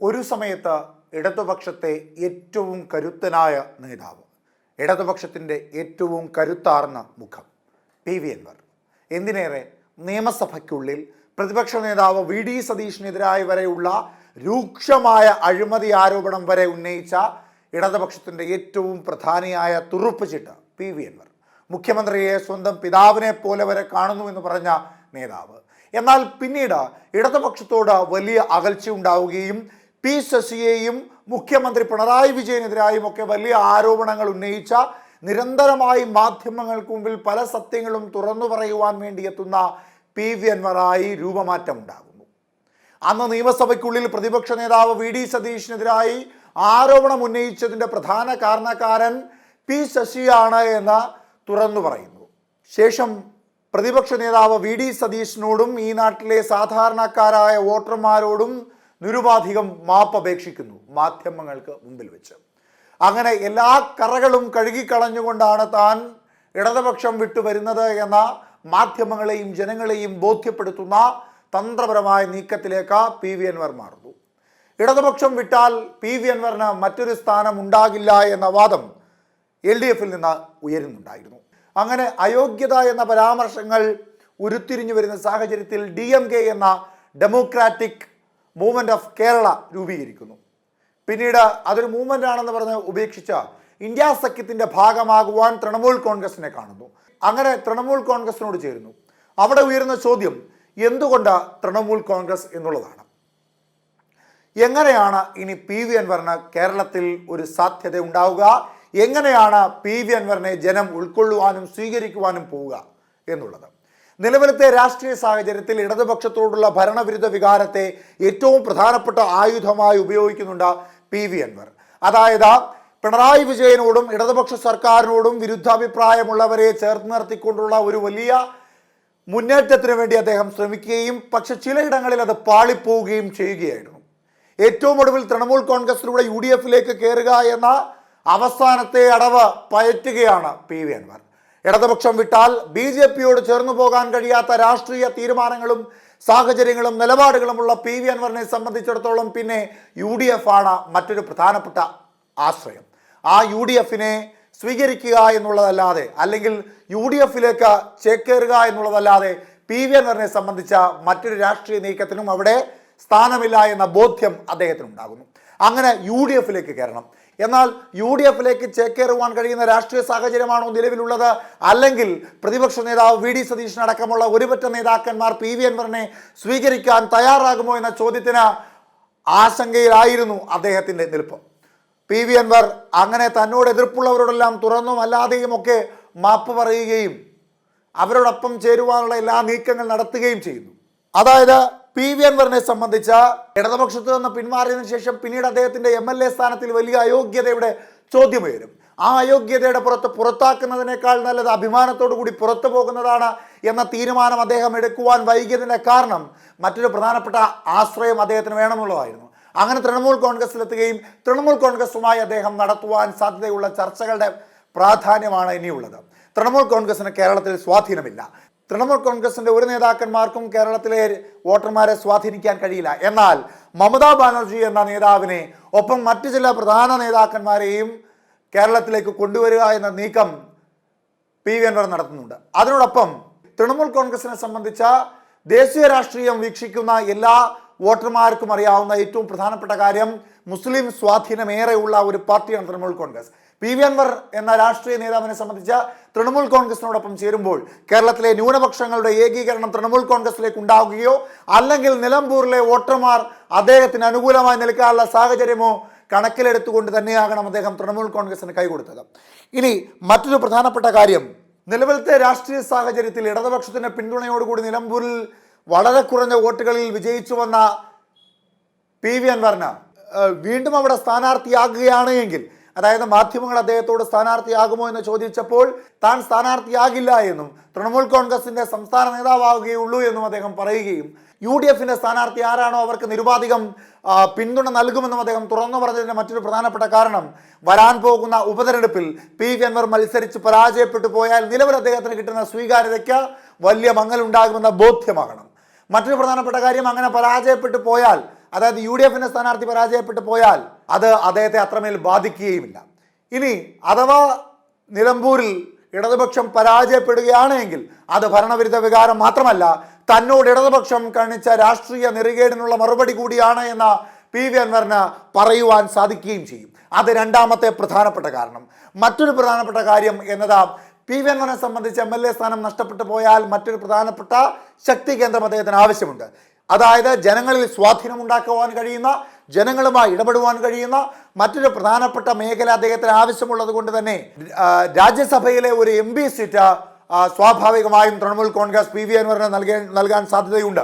ഒരു സമയത്ത് ഇടതുപക്ഷത്തെ ഏറ്റവും കരുത്തനായ നേതാവ് ഇടതുപക്ഷത്തിന്റെ ഏറ്റവും കരുത്താർന്ന മുഖം പി. വി. അൻവർ. എന്തിനേറെ? നിയമസഭയ്ക്കുള്ളിൽ പ്രതിപക്ഷ നേതാവ് വി. ഡി. സതീഷിനെതിരായി വരെയുള്ള രൂക്ഷമായ അഴിമതി ആരോപണം വരെ ഉന്നയിച്ച ഇടതുപക്ഷത്തിന്റെ ഏറ്റവും പ്രധാനിയായ തുറുപ്പ് ചിട്ട് പി. വി. അൻവർ. മുഖ്യമന്ത്രിയെ സ്വന്തം പിതാവിനെ പോലെ വരെ കാണുന്നു എന്ന് പറഞ്ഞ നേതാവ്. എന്നാൽ പിന്നീട് ഇടതുപക്ഷത്തോട് വലിയ അകൽച്ച ഉണ്ടാവുകയും പി ശശിയെയും മുഖ്യമന്ത്രി പിണറായി വിജയനെതിരായും ഒക്കെ വലിയ ആരോപണങ്ങൾ ഉന്നയിച്ച നിരന്തരമായി മാധ്യമങ്ങൾക്ക് മുമ്പിൽ പല സത്യങ്ങളും തുറന്നു പറയുവാൻ വേണ്ടി എത്തുന്ന പി വി അൻവറായി രൂപമാറ്റം ഉണ്ടാകുന്നു അന്ന് നിയമസഭയ്ക്കുള്ളിൽ പ്രതിപക്ഷ നേതാവ് വി ഡി സതീഷിനെതിരായി ആരോപണം ഉന്നയിച്ചതിന്റെ പ്രധാന കാരണക്കാരൻ പി ശശിയാണ് എന്ന് തുറന്നു പറയുന്നു. ശേഷം പ്രതിപക്ഷ നേതാവ് വി ഡി സതീഷിനോടും ഈ നാട്ടിലെ സാധാരണക്കാരായ വോട്ടർമാരോടും നിരുപാധികം മാപ്പ് അപേക്ഷിക്കുന്നു മാധ്യമങ്ങൾക്ക് മുമ്പിൽ വെച്ച്. അങ്ങനെ എല്ലാ കറകളും കഴുകിക്കളഞ്ഞുകൊണ്ടാണ് താൻ ഇടതുപക്ഷം വിട്ടുവരുന്നത് എന്ന മാധ്യമങ്ങളെയും ജനങ്ങളെയും ബോധ്യപ്പെടുത്തുന്ന തന്ത്രപരമായ നീക്കത്തിലേക്ക് പി. വി. അൻവർ മാറുന്നു. ഇടതുപക്ഷം വിട്ടാൽ പി. വി. അൻവറിന് മറ്റൊരു സ്ഥാനം ഉണ്ടാകില്ല എന്ന വാദം എൽ ഡി എഫിൽ നിന്ന് ഉയരുന്നുണ്ടായിരുന്നു. അങ്ങനെ അയോഗ്യത എന്ന പരാമർശങ്ങൾ ഉരുത്തിരിഞ്ഞു വരുന്ന സാഹചര്യത്തിൽ ഡി എം കെ എന്ന ഡെമോക്രാറ്റിക് മൂവ്മെന്റ് ഓഫ് കേരള രൂപീകരിക്കുന്നു. പിന്നീട് അതൊരു മൂവ്മെന്റ് ആണെന്ന് പറഞ്ഞ് ഉപേക്ഷിച്ച ഇന്ത്യ സഖ്യത്തിന്റെ ഭാഗമാകുവാൻ തൃണമൂൽ കോൺഗ്രസിനെ കാണുന്നു. അങ്ങനെ തൃണമൂൽ കോൺഗ്രസിനോട് ചേരുന്നു. അവിടെ ഉയരുന്ന ചോദ്യം എന്തുകൊണ്ട് തൃണമൂൽ കോൺഗ്രസ് എന്നുള്ളതാണ്. എങ്ങനെയാണ് ഇനി പി വി അൻവറിന് കേരളത്തിൽ ഒരു സാധ്യത ഉണ്ടാവുക? എങ്ങനെയാണ് പി വി അൻവറിനെ ജനം ഉൾക്കൊള്ളുവാനും സ്വീകരിക്കുവാനും പോവുക എന്നുള്ളത്? നിലവിലത്തെ രാഷ്ട്രീയ സാഹചര്യത്തിൽ ഇടതുപക്ഷത്തോടുള്ള ഭരണവിരുദ്ധ വികാരത്തെ ഏറ്റവും പ്രധാനപ്പെട്ട ആയുധമായി ഉപയോഗിക്കുന്നുണ്ട് പി വി അൻവർ. അതായത് പിണറായി വിജയനോടും ഇടതുപക്ഷ സർക്കാരിനോടും വിരുദ്ധാഭിപ്രായമുള്ളവരെ ചേർത്ത് നിർത്തിക്കൊണ്ടുള്ള ഒരു വലിയ മുന്നേറ്റത്തിന് വേണ്ടി അദ്ദേഹം ശ്രമിക്കുകയും പക്ഷെ ചിലയിടങ്ങളിൽ അത് പാളിപ്പോവുകയും ചെയ്യുകയായിരുന്നു. ഏറ്റവും ഒടുവിൽ തൃണമൂൽ കോൺഗ്രസിലൂടെ യു ഡി എഫിലേക്ക് കയറുക എന്ന അവസാനത്തെ അടവ് പയറ്റുകയാണ് പി വി അൻവർ. ഇടതുപക്ഷം വിട്ടാൽ ബി ജെ പിയോട് ചേർന്നു പോകാൻ കഴിയാത്ത രാഷ്ട്രീയ തീരുമാനങ്ങളും സാഹചര്യങ്ങളും നിലപാടുകളുമുള്ള പി വി അൻവറിനെ സംബന്ധിച്ചിടത്തോളം പിന്നെ യു ഡി എഫ് ആണ് മറ്റൊരു പ്രധാനപ്പെട്ട ആശ്രയം. ആ യു ഡി എഫിനെ സ്വീകരിക്കുക എന്നുള്ളതല്ലാതെ അല്ലെങ്കിൽ യു ഡി എഫിലേക്ക് ചേക്കേറുക എന്നുള്ളതല്ലാതെ പി വി അൻവറിനെ സംബന്ധിച്ച മറ്റൊരു രാഷ്ട്രീയ നീക്കത്തിനും അവിടെ സ്ഥാനമില്ല എന്ന ബോധ്യം അദ്ദേഹത്തിനുണ്ടാകുന്നു. അങ്ങനെ യു ഡി എഫിലേക്ക് കയറണം. എന്നാൽ യു ഡി എഫിലേക്ക് ചേക്കേറുവാൻ കഴിയുന്ന രാഷ്ട്രീയ സാഹചര്യമാണോ നിലവിലുള്ളത്? അല്ലെങ്കിൽ പ്രതിപക്ഷ നേതാവ് വി ഡി സതീഷിനടക്കമുള്ള ഒരുപറ്റ നേതാക്കന്മാർ പി വി അൻവറിനെ സ്വീകരിക്കാൻ തയ്യാറാകുമോ എന്ന ചോദ്യത്തിന് ആശങ്കയിലായിരുന്നു അദ്ദേഹത്തിന്റെ നിൽപ്പ്. പി വി അൻവർ അങ്ങനെ തന്നോട് എതിർപ്പുള്ളവരോടെല്ലാം തുറന്നും അല്ലാതെയും ഒക്കെ മാപ്പ് പറയുകയും അവരോടൊപ്പം ചേരുവാനുള്ള എല്ലാ നീക്കങ്ങൾ നടത്തുകയും ചെയ്യുന്നു. അതായത് പി വി അൻവറിനെ സംബന്ധിച്ച ഇടതുപക്ഷത്ത് നിന്ന് പിന്മാറിയതിനു ശേഷം പിന്നീട് അദ്ദേഹത്തിന്റെ എം എൽ എ സ്ഥാനത്തിൽ വലിയ അയോഗ്യതയുടെ ചോദ്യമുയരും ആ അയോഗ്യതയുടെ പുറത്ത് പുറത്താക്കുന്നതിനേക്കാൾ നല്ലത് അഭിമാനത്തോടു കൂടി പുറത്തു പോകുന്നതാണ് എന്ന തീരുമാനം അദ്ദേഹം എടുക്കുവാൻ വൈകിയതിന്റെ കാരണം മറ്റൊരു പ്രധാനപ്പെട്ട ആശ്രയം അദ്ദേഹത്തിന് വേണമെന്നുള്ളതായിരുന്നു. അങ്ങനെ തൃണമൂൽ കോൺഗ്രസിലെത്തുകയും തൃണമൂൽ കോൺഗ്രസുമായി അദ്ദേഹം നടത്തുവാൻ സാധ്യതയുള്ള ചർച്ചകളുടെ പ്രാധാന്യമാണ് ഇനിയുള്ളത്. തൃണമൂൽ കോൺഗ്രസിന് കേരളത്തിൽ സ്വാധീനമില്ല. തൃണമൂൽ കോൺഗ്രസിന്റെ ഒരു നേതാക്കന്മാർക്കും കേരളത്തിലെ വോട്ടർമാരെ സ്വാധീനിക്കാൻ കഴിയില്ല. എന്നാൽ മമതാ ബാനർജി എന്ന നേതാവിനെ ഒപ്പം മറ്റു ചില പ്രധാന നേതാക്കന്മാരെയും കേരളത്തിലേക്ക് കൊണ്ടുവരിക എന്ന നീക്കം പി വി അൻവർ നടത്തുന്നുണ്ട്. അതിനോടൊപ്പം തൃണമൂൽ കോൺഗ്രസിനെ സംബന്ധിച്ച ദേശീയ രാഷ്ട്രീയം വീക്ഷിക്കുന്ന എല്ലാ വോട്ടർമാർക്കും അറിയാവുന്ന ഏറ്റവും പ്രധാനപ്പെട്ട കാര്യം മുസ്ലിം സ്വാധീനമേറെയുള്ള ഒരു പാർട്ടിയാണ് തൃണമൂൽ കോൺഗ്രസ്. പി വി അൻവർ എന്ന രാഷ്ട്രീയ നേതാവിനെ സംബന്ധിച്ച തൃണമൂൽ കോൺഗ്രസിനോടൊപ്പം ചേരുമ്പോൾ കേരളത്തിലെ ന്യൂനപക്ഷങ്ങളുടെ ഏകീകരണം തൃണമൂൽ കോൺഗ്രസിലേക്ക് ഉണ്ടാവുകയോ അല്ലെങ്കിൽ നിലമ്പൂരിലെ വോട്ടർമാർ അദ്ദേഹത്തിന് അനുകൂലമായി നിൽക്കാനുള്ള സാഹചര്യമോ കണക്കിലെടുത്തുകൊണ്ട് തന്നെയാകണം അദ്ദേഹം തൃണമൂൽ കോൺഗ്രസിന് കൈകൊടുത്തത്. ഇനി മറ്റൊരു പ്രധാനപ്പെട്ട കാര്യം. നിലവിലത്തെ രാഷ്ട്രീയ സാഹചര്യത്തിൽ ഇടതുപക്ഷത്തിന്റെ പിന്തുണയോടുകൂടി നിലമ്പൂരിൽ വളരെ കുറഞ്ഞ വോട്ടുകളിൽ വിജയിച്ചു വന്ന പി വി അൻവറിന് വീണ്ടും അവിടെ സ്ഥാനാർത്ഥിയാകുകയാണ് എങ്കിൽ അതായത് മാധ്യമങ്ങൾ അദ്ദേഹത്തോട് സ്ഥാനാർത്ഥിയാകുമോ എന്ന് ചോദിച്ചപ്പോൾ താൻ സ്ഥാനാർത്ഥിയാകില്ല എന്നും തൃണമൂൽ കോൺഗ്രസിന്റെ സംസ്ഥാന നേതാവാകുകയുള്ളൂ എന്നും അദ്ദേഹം പറയുകയും യു ഡി എഫിന്റെ സ്ഥാനാർത്ഥി ആരാണോ അവർക്ക് നിരുപാധികം പിന്തുണ നൽകുമെന്നും അദ്ദേഹം തുറന്നു പറഞ്ഞതിന്റെ മറ്റൊരു പ്രധാനപ്പെട്ട കാരണം വരാൻ പോകുന്ന ഉപതെരഞ്ഞെടുപ്പിൽ പി വി അൻവർ മത്സരിച്ച് പരാജയപ്പെട്ടു പോയാൽ നിലവിൽ അദ്ദേഹത്തിന് കിട്ടുന്ന സ്വീകാര്യതയ്ക്ക് വലിയ മങ്ങലുണ്ടാകുമെന്ന ബോധ്യമാകണം മറ്റൊരു പ്രധാനപ്പെട്ട കാര്യം അങ്ങനെ പരാജയപ്പെട്ടു പോയാൽ അതായത് യു ഡി എഫിന്റെ സ്ഥാനാർത്ഥി പരാജയപ്പെട്ടു പോയാൽ അത് അദ്ദേഹത്തെ അത്രമേൽ ബാധിക്കുകയുമില്ല. ഇനി അഥവാ നിലമ്പൂരിൽ ഇടതുപക്ഷം പരാജയപ്പെടുകയാണെങ്കിൽ അത് ഭരണവിരുദ്ധ വികാരം മാത്രമല്ല തന്നോട് ഇടതുപക്ഷം കാണിച്ച രാഷ്ട്രീയ നെറുകേടിനുള്ള മറുപടി കൂടിയാണ് എന്ന പി വി അൻവറിന് പറയുവാൻ സാധിക്കുകയും ചെയ്യും. അത് രണ്ടാമത്തെ പ്രധാനപ്പെട്ട കാരണം. മറ്റൊരു പ്രധാനപ്പെട്ട കാര്യം എന്നത് പി വി അൻവറിനെ സംബന്ധിച്ച് എം എൽ എ സ്ഥാനം നഷ്ടപ്പെട്ടു പോയാൽ മറ്റൊരു പ്രധാനപ്പെട്ട ശക്തി കേന്ദ്രം അദ്ദേഹത്തിന് ആവശ്യമുണ്ട്. അതായത് ജനങ്ങളിൽ സ്വാധീനം ഉണ്ടാക്കുവാൻ കഴിയുന്ന ജനങ്ങളുമായി ഇടപെടുവാൻ കഴിയുന്ന മറ്റൊരു പ്രധാനപ്പെട്ട മേഖല അദ്ദേഹത്തിന് ആവശ്യമുള്ളത് കൊണ്ട് തന്നെ രാജ്യസഭയിലെ ഒരു എം പി സീറ്റ് സ്വാഭാവികമായും തൃണമൂൽ കോൺഗ്രസ് പി വി അൻവറിന് നൽകാൻ നൽകാൻ സാധ്യതയുണ്ട്.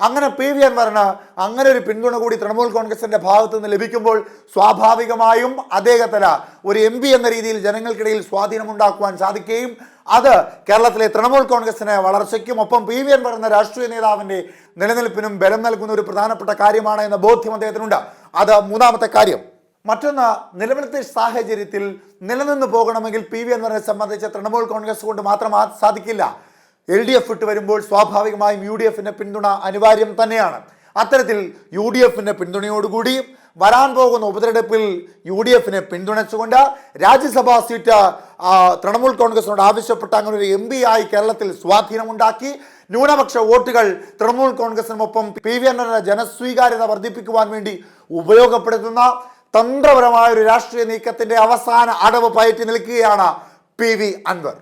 അങ്ങനെ പി വി അൻവറിന് അങ്ങനെ ഒരു പിന്തുണ കൂടി തൃണമൂൽ കോൺഗ്രസിന്റെ ഭാഗത്തു നിന്ന് ലഭിക്കുമ്പോൾ സ്വാഭാവികമായും അദ്ദേഹത്തിന് ഒരു എം എന്ന രീതിയിൽ ജനങ്ങൾക്കിടയിൽ സ്വാധീനമുണ്ടാക്കുവാൻ സാധിക്കുകയും അത് കേരളത്തിലെ തൃണമൂൽ കോൺഗ്രസിന് വളർച്ചയ്ക്കും ഒപ്പം പി വി അൻവർ എന്ന രാഷ്ട്രീയ നേതാവിന്റെ നിലനിൽപ്പിനും ബലം നൽകുന്ന ഒരു പ്രധാനപ്പെട്ട കാര്യമാണ് എന്ന ബോധ്യം അദ്ദേഹത്തിനുണ്ട്. അത് മൂന്നാമത്തെ കാര്യം. മറ്റൊന്ന് നിലവിലത്തെ സാഹചര്യത്തിൽ നിലനിന്ന് പോകണമെങ്കിൽ പി വി അൻവറിനെ സംബന്ധിച്ച് തൃണമൂൽ കോൺഗ്രസ് കൊണ്ട് മാത്രം സാധിക്കില്ല. എൽ ഡി എഫ് ഇട്ട് വരുമ്പോൾ സ്വാഭാവികമായും യു ഡി എഫിന്റെ പിന്തുണ അനിവാര്യം തന്നെയാണ്. അത്തരത്തിൽ യു ഡി എഫിന്റെ പിന്തുണയോടുകൂടി വരാൻ പോകുന്ന ഉപതെരഞ്ഞെടുപ്പിൽ യു ഡി എഫിനെ പിന്തുണച്ചുകൊണ്ട് രാജ്യസഭാ സീറ്റ് തൃണമൂൽ കോൺഗ്രസിനോട് ആവശ്യപ്പെട്ട അങ്ങനെ ഒരു എം ആയി കേരളത്തിൽ സ്വാധീനമുണ്ടാക്കി. ന്യൂനപക്ഷ വോട്ടുകൾ തൃണമൂൽ കോൺഗ്രസിനൊപ്പം പി വി അൻവറിന്റെ ജനസ്വീകാര്യത വർദ്ധിപ്പിക്കുവാൻ വേണ്ടി ഉപയോഗപ്പെടുത്തുന്ന തന്ത്രപരമായ ഒരു രാഷ്ട്രീയ നീക്കത്തിന്റെ അവസാന അടവ് പയറ്റി നിൽക്കുകയാണ് പി വി അൻവർ.